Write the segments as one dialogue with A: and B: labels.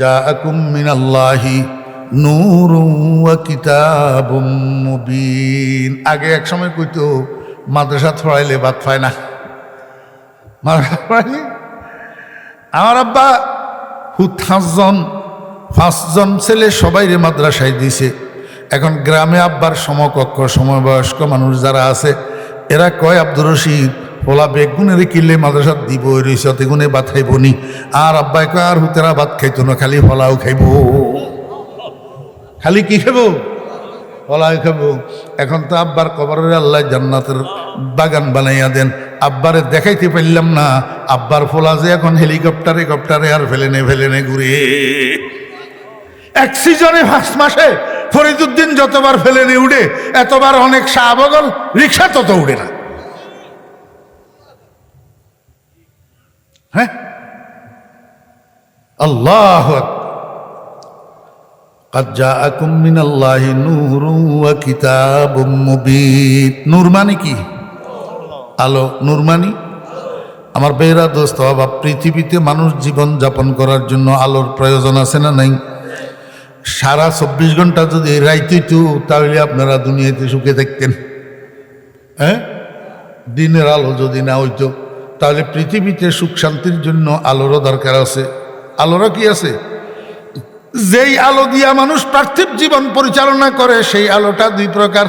A: জাআকুম মিনাল্লাহি নূরুম ওয়া কিতাবুম আগে এক সময় কইতো, মাদ্রাসা ছড়াইলে বাদ পায় না। মাদ্রাসা পড়াইলে আমার আব্বা হুৎজন পাঁচজন ছেলে সবাই রে মাদ্রাসায় দিছে। এখন গ্রামে আব্বার সমকক্ষ, সমবয়স্ক মানুষ যারা আছে, এরা কয়, আব্দুর রশিদ ওলা বেগুনের কিনলে মাদ্রাসা দিব রইছে গুনে ভাত খাইব নি আর আব্বাই কয় আর হুতেরা ভাত খাইতো না, খালি ফলাও খাইব। খালি কি খাব? ফলাও খাব। এখন তো আব্বার কবরের আল্লাহ জান্নাতের বাগান বানাইয়া দেন। আব্বারে দেখাইতে পারলাম না, আব্বার ফোলা যে এখন হেলিকপ্টারে, কপ্টারে আর ফেলে নে ফেলে নে ঘুরে। এক সিজনে ফার্স্ট মাসে ফরিদুদ্দিন যতবার ফেলে নে উড়ে এতবার অনেক শাহবগল রিক্সা তত উড়ে না। হ্যাঁ? আল্লাহ নূর মানে কি? আলো। নূর মানে? আমার বেহরা দোস্ত বা পৃথিবীতে মানুষ জীবন যাপন করার জন্য আলোর প্রয়োজন আছে না নাই? সারা চব্বিশ ঘণ্টা যদি রাইতিটু তাহলে আপনারা দুনিয়াতে সুখে থাকতেন। হ্যাঁ? দিনের আলো যদি না হইতো। তাহলে পৃথিবীতে সুখ শান্তির জন্য আলোরও দরকার আছে। আলোরা কি আছে? যেই আলো দিয়া মানুষ পার্থিব জীবন পরিচালনা করে, সেই আলোটা দুই প্রকার।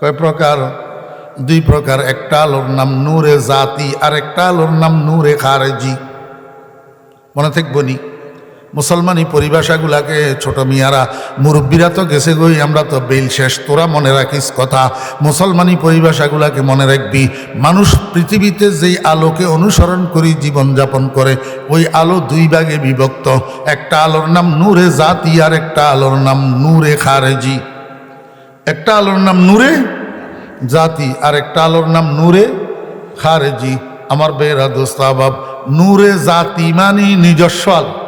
A: কয় প্রকার? দুই প্রকার। একটা আলোর নাম নূরে জাতি, আর একটা আলোর নাম নূরে খারেজি। মনে থাকব নি? মুসলমানি পরিভাষাগুলাকে ছোট মিয়ারা, মুরব্বীরা তো গেছে গই, আমরা তো বেল শেষ। তোরা মনে রাখিস কথা, মুসলমানি পরিভাষাগুলাকে মনে রাখবি, মানুষ পৃথিবীতে যেই আলোকে অনুসরণ করি, জীবনযাপন করে, ওই আলো দুই ভাগে বিভক্ত। একটা আলোর নাম নূরে জাতি, আর একটা আলোর নাম নূরে খারেজি। একটা আলোর নাম নূরে জাতি, আর একটা আলোর নাম নূরে খারেজি। আমার বেরা দোস্তাবাব নূরে জাতি মানি নিজস্ব আলো।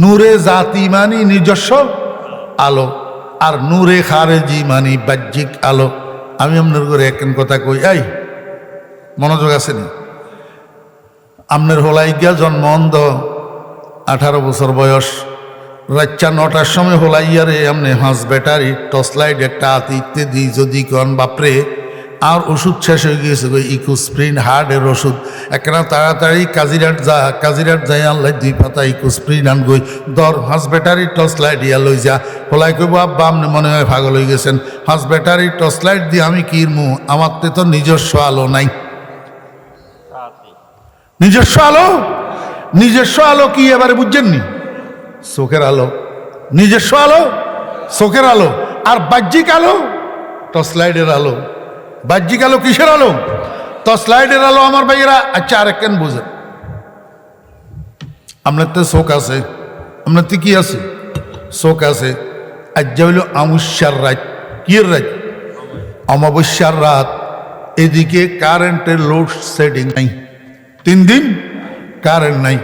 A: নূরে জাতি মানি নিজস্ব আলো, আর নূরে খারেজি মানি বাহ্যিক আলো। আমি আপনার করে এক কথা কই, এই, মনোযোগ আসেনি। আপনার হলাই গিয়া জন্ম অন্ধ, আঠারো বছর বয়স। রাচ্চা নটার সময় হোলাইয়ারে এমনি হাঁস ব্যাটারি টর্চ লাইট, একটা হাতে ইত্যাদি যদি কন, বাপরে। আর ওষুধ শেষ হয়ে গিয়েছে গো ইকোস্প্রিন হার্টের ওষুধ। একখানা তাড়াতাড়ি কাজিরাট যা, কাজিরাট যাই আনলাই দুই পাতা ইকোস্প্রিন আন গই দর, হাঁস ব্যাটারি টর্চ লাইট ইয়া লই যা। হলাই কইব, আব্বা, আপনি মনে হয় পাগল হয়ে গেছেন। হাঁস ব্যাটারি টর্চ লাইট দিয়ে আমি কিনমু আমার তো নিজস্ব আলো নাই। নিজস্ব আলো? নিজস্ব আলো কি এবারে বুঝছেননি চোখের আলো। নিজস্ব আলো? চোখের আলো। আর বাহ্যিক আলো? টর্চ লাইটের আলো। বাহ্যিক আলো কিসের আলো? টর্চ লাইটের আলো আমার ভাইয়েরা আচ্ছা আরেক কেন বুঝেন। আপনার তো শোক আছে আপনার তো কি আছে? চোখ আছে আজ হইল আমুষ্যার রাত। কিয়ের রাত? অমাবস্যার রাত। এদিকে কারেন্টের লোড সেটিং নাই। তিন দিন কারেন্ট নাই।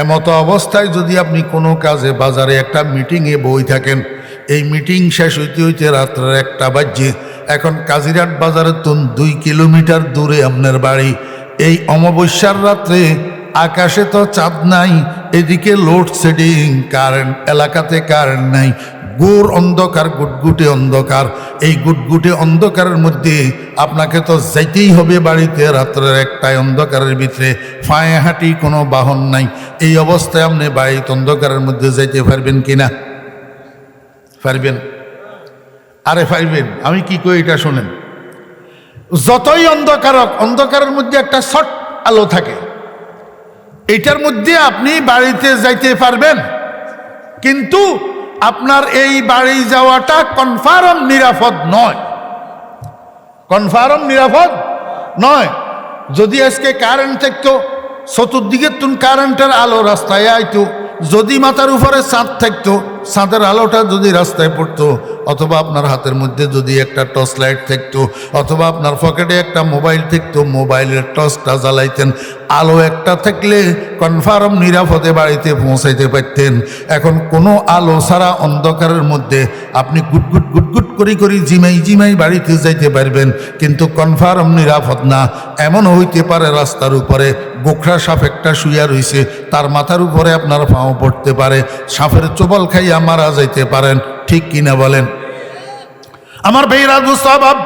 A: এমতো অবস্থায় যদি আপনি কোনো কাজে বাজারে একটা মিটিংয়ে বই থাকেন, এই মিটিং শেষ হইতে হইতে রাত্রের একটা বাজছে এখন কাজিরাট বাজারের তো দুই কিলোমিটার দূরে আপনার বাড়ি। এই অমাবস্যার রাত্রে আকাশে তো চাঁদ নাই, এদিকে লোড শেডিং কারেন্ট এলাকাতে কারেন্ট নাই। গোর অন্ধকার, গুটগুটে অন্ধকার। এই গুটগুটে অন্ধকারের মধ্যে আপনাকে তো যাইতেই হবে বাড়িতে, রাত্রের একটাই অন্ধকারের ভিতরে। ফায়ে হাঁটি কোনো বাহন নাই। এই অবস্থায় আপনি বাড়িতে অন্ধকারের মধ্যে যাইতে পারবেন কিনা? পারবেন। আরে পারবেন আমি কি কই এটা শোনেন? যতই অন্ধকারক অন্ধকারের মধ্যে একটা শর্ট আলো থাকে। এটার মধ্যে আপনি বাড়িতে যাইতে পারবেন। কিন্তু আপনার এই বাড়ি যাওয়াটা কনফার্ম নিরাপদ নয়। কনফার্ম নিরাপদ নয়। যদি আজকে কারেন্ট থাকতো চতুর্দিকে তুন কারেন্টের আলো রাস্তায় আইতো, যদি মাথার উপরে চাঁদ থাকতো ছাদের আলোটা যদি রাস্তায় পড়তো, অথবা আপনার হাতের মধ্যে যদি একটা টর্চ লাইট থাকতো, অথবা আপনার পকেটে একটা মোবাইল থাকতো, মোবাইলের টর্চটা জ্বালাইতেন, আলো একটা থাকলে কনফার্ম নিরাপদে বাড়িতে পৌঁছাইতে পারতেন। এখন কোনো আলো ছাড়া অন্ধকারের মধ্যে আপনি গুটগুট গুটগুট করি করি জিমাই জিমাই বাড়িতে যাইতে পারবেন, কিন্তু কনফার্ম নিরাপদ না। এমন হইতে পারে রাস্তার উপরে গোখরা সাপ একটা শুইয়া রইছে, তার মাথার উপরে আপনার পাও পড়তে পারে। সাপের চোবল খাইয়া মারা যাইতে পারেন, ঠিক কিনা বলেন? আমার বেইরাজ মুস্তাহাব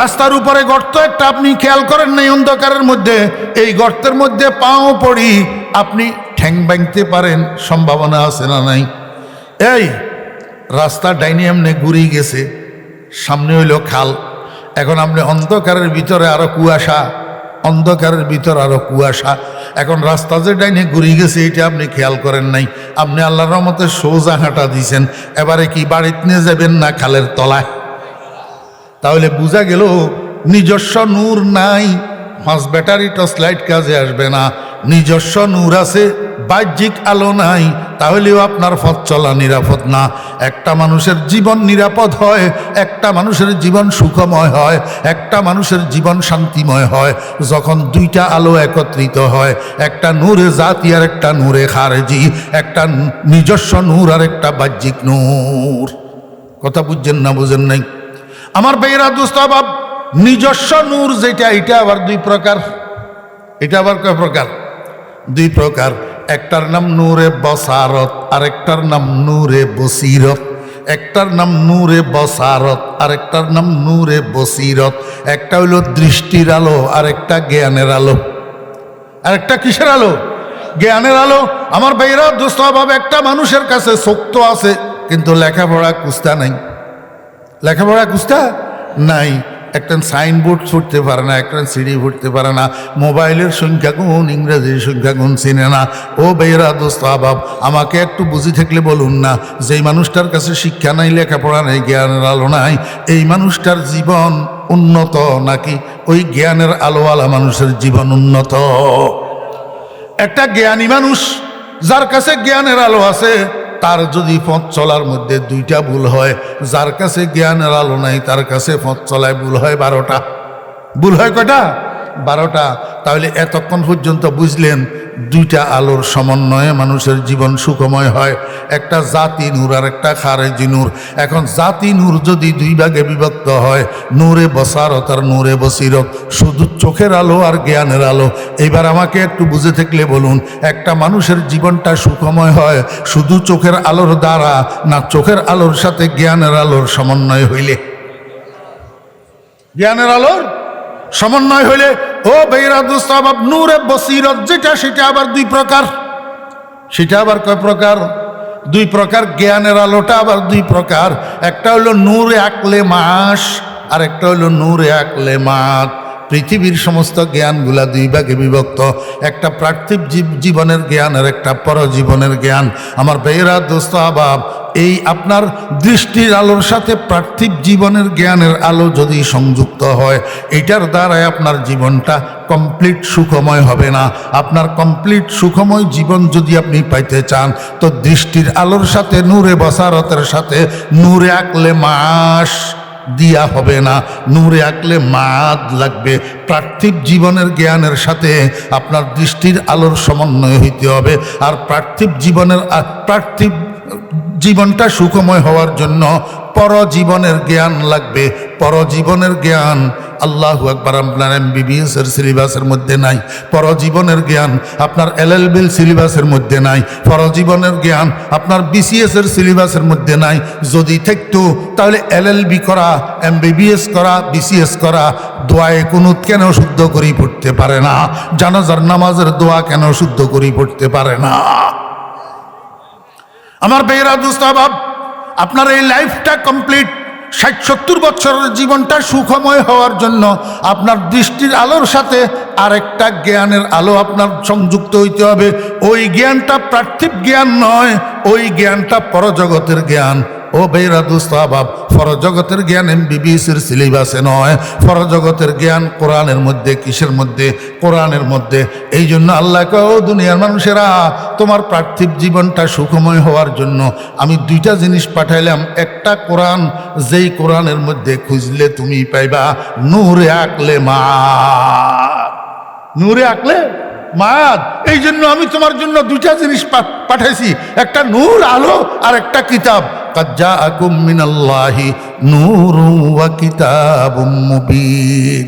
A: রাস্তার উপরে গর্ত একটা আপনি খেয়াল করেন নাই অন্ধকারের মধ্যে? এই গর্তের মধ্যে পাও পড়ি, আপনি ঠ্যাং ভাঙতে পারেন, সম্ভাবনা আছে না নাই? এই, রাস্তা ডাইনি এমনি ঘুরিয়ে গেছে, সামনে হইল খাল। এখন আপনি অন্ধকারের ভিতরে আরও কুয়াশা অন্ধকারের ভিতর আরও কুয়াশা। এখন রাস্তা যে ডাইনে ঘুরি গেছে, এটা আপনি খেয়াল করেন নাই। আপনি আল্লাহর রহমতে সোজা হাঁটা দিয়েছেন। এবারে কি বাড়িতে নিয়ে যাবেন না খালের তলায়? তাহলে বোঝা গেল, নিজস্ব নূর নাই ফাঁস ব্যাটারি টর্চ লাইট কাজে আসবে না। নিজস্ব নূর আছে, বাহ্যিক আলো নাই, তাহলেও আপনার পথ চলা নিরাপদ না। একটা মানুষের জীবন নিরাপদ হয়, একটা মানুষের জীবন সুখময় হয়, একটা মানুষের জীবন শান্তিময় হয়। যখন দুইটা আলো একত্রিত হয়, একটা নূরে জাতি আর একটা নূরে খারেজি, একটা নিজস্ব নূর আর একটা বাহ্যিক নূর। কথা বুঝছেন না, বুঝেন নাই? আমার বেয়েরা দুস্তাবাব নিজস্ব নূর যেটা, এটা আবার দুই প্রকার। এটা আবার কয় প্রকার? দুই প্রকার। একটার নাম নূরে বসারত, আরেকটার নাম নূরে বসিরত। একটার নাম নূরে বসারত, আরেকটার নাম নূরে বসিরত। একটা হইল দৃষ্টির আলো, আরেকটা জ্ঞানের আলো। আরেকটা কিসের আলো? জ্ঞানের আলো। আমার বেয়েরা দুস্তাবাব একটা মানুষের কাছে শক্ত আছে, কিন্তু লেখাপড়া কুস্তা নাই। লেখাপড়া কুস্তা নাই। একটা সাইনবোর্ড ছুটতে পারে না, একটা সিঁড়ি ফুটতে পারে না, মোবাইলের সংখ্যা গুণ, ইংরেজির সংখ্যা গুণ চিনে না। ও বেহরা দোস্ত, আবাব, আমাকে একটু বুঝি থাকলে বলুন না, যেই মানুষটার কাছে শিক্ষা নাই, লেখাপড়া নাই, জ্ঞানের আলো নাই, এই মানুষটার জীবন উন্নত নাকি ওই জ্ঞানের আলোওয়ালা মানুষের জীবন উন্নত? একটা জ্ঞানী মানুষ, যার কাছে জ্ঞানের আলো আছে তার যদি পথ চলার মধ্যে দুইটা ভুল হয়, যার কাছে জ্ঞানের আলো নাই, তার কাছে পথ চলায় ভুল হয় বারোটা। ভুল হয় কয়টা? বারোটা, তাহলে এতক্ষণ পর্যন্ত বুঝলেন দুইটা আলোর সমন্বয়ে মানুষের জীবন সুখময় হয়। একটা জাতি নূর আর একটা খারেজি নূর। এখন জাতি নূর যদি দুই ভাগে বিভক্ত হয়, নূরে বসারত আর নূরে বসিরত, শুধু চোখের আলো আর জ্ঞানের আলো। এবার আমাকে একটু বুঝে থাকলে বলুন, একটা মানুষের জীবনটা সুখময় হয় শুধু চোখের আলোর দ্বারা না চোখের আলোর সাথে জ্ঞানের আলোর সমন্বয় হইলে? জ্ঞানের আলোর? সমন্বয় হইলে, ও বেইরাদুস্তাব নূরে বসিরত, যেটা সেটা আবার দুই প্রকার। সেটা আবার কয় প্রকার? দুই প্রকার, জ্ঞানের আলোটা আবার দুই প্রকার। একটা হলো নূরে আকলে মাস, আর একটা হলো নূরে আকলে মাত। পৃথিবীর সমস্ত জ্ঞানগুলা দুই ভাগে বিভক্ত। একটা পার্থিব জীব- জীবনের জ্ঞান, আর একটা পরজীবনের জ্ঞান। আমার বেয়েরা দোস্ত আবাব এই আপনার দৃষ্টির আলোর সাথে পার্থিব জীবনের জ্ঞানের আলো যদি সংযুক্ত হয়, এটার দ্বারাই আপনার জীবনটা কমপ্লিট সুখময় হবে না। আপনার কমপ্লিট সুখময় জীবন যদি আপনি পাইতে চান, তো দৃষ্টির আলোর সাথে, নূরে বসারতের সাথে, নূরে আঁকলে মাস দিয়া হবে না। নূরে আঁকলে মাদ লাগবে। পার্থিব জীবনের জ্ঞানের সাথে আপনার দৃষ্টির আলোর সমন্বয় হইতে হবে। আর পার্থিব জীবনের পার্থিব জীবনটা সুখময় হওয়ার জন্য পরজীবনের জ্ঞান লাগবে। পরজীবনের জ্ঞান, আল্লাহ একবার আপনার এমবিবিএস এর সিলেবাসের মধ্যে নাই। পরজীবনের জ্ঞান, আপনার এল এল এলএলবিল সিলেবাসের মধ্যে নাই। পরজীবনের জ্ঞান, আপনার বিসিএস এর সিলেবাসের মধ্যে নাই। যদি থাকতো, তাহলে এলএলবি করা এমবিবিএস করা বিসিএস করা, দোয়ায় কোনো কেন শুদ্ধ করি পড়তে পারে না? জানাজার নামাজের দোয়া কেন শুদ্ধ করি পড়তে পারে না? আমার বেয়েরা দুস্তাবাব আপনার এই লাইফটা কমপ্লিট ষাট সত্তর বছরের জীবনটা সুখময় হওয়ার জন্য আপনার দৃষ্টির আলোর সাথে আরেকটা জ্ঞানের আলো আপনার সংযুক্ত হইতে হবে। ওই জ্ঞানটা পার্থিব জ্ঞান নয়, ওই জ্ঞানটা পরজগতের জ্ঞান। ও বেরা দুস্তাবাব ফরজগতের জ্ঞান এম বিবিসির সিলেবাসে নয়। ফরজগতের জ্ঞান কোরআনের মধ্যে, কিসের মধ্যে? কোরআনের মধ্যে। এই জন্য আল্লাহ ও দুনিয়ার মানুষেরা, তোমার পার্থিব জীবনটা সুখময় হওয়ার জন্য আমি দুইটা জিনিস পাঠাইলাম। একটা কোরআন, যেই কোরআনের মধ্যে খুঁজলে তুমি পাইবা নূরে আঁকলে মা নূরে আঁকলে মায়াদ এই জন্য আমি তোমার জন্য দুইটা জিনিস পাঠাইছি। একটা নূর আলো আর একটা কিতাব। কাজ্জা আকুম মিনাল্লাহি নূর ওয়া কিতাবুম মুবিন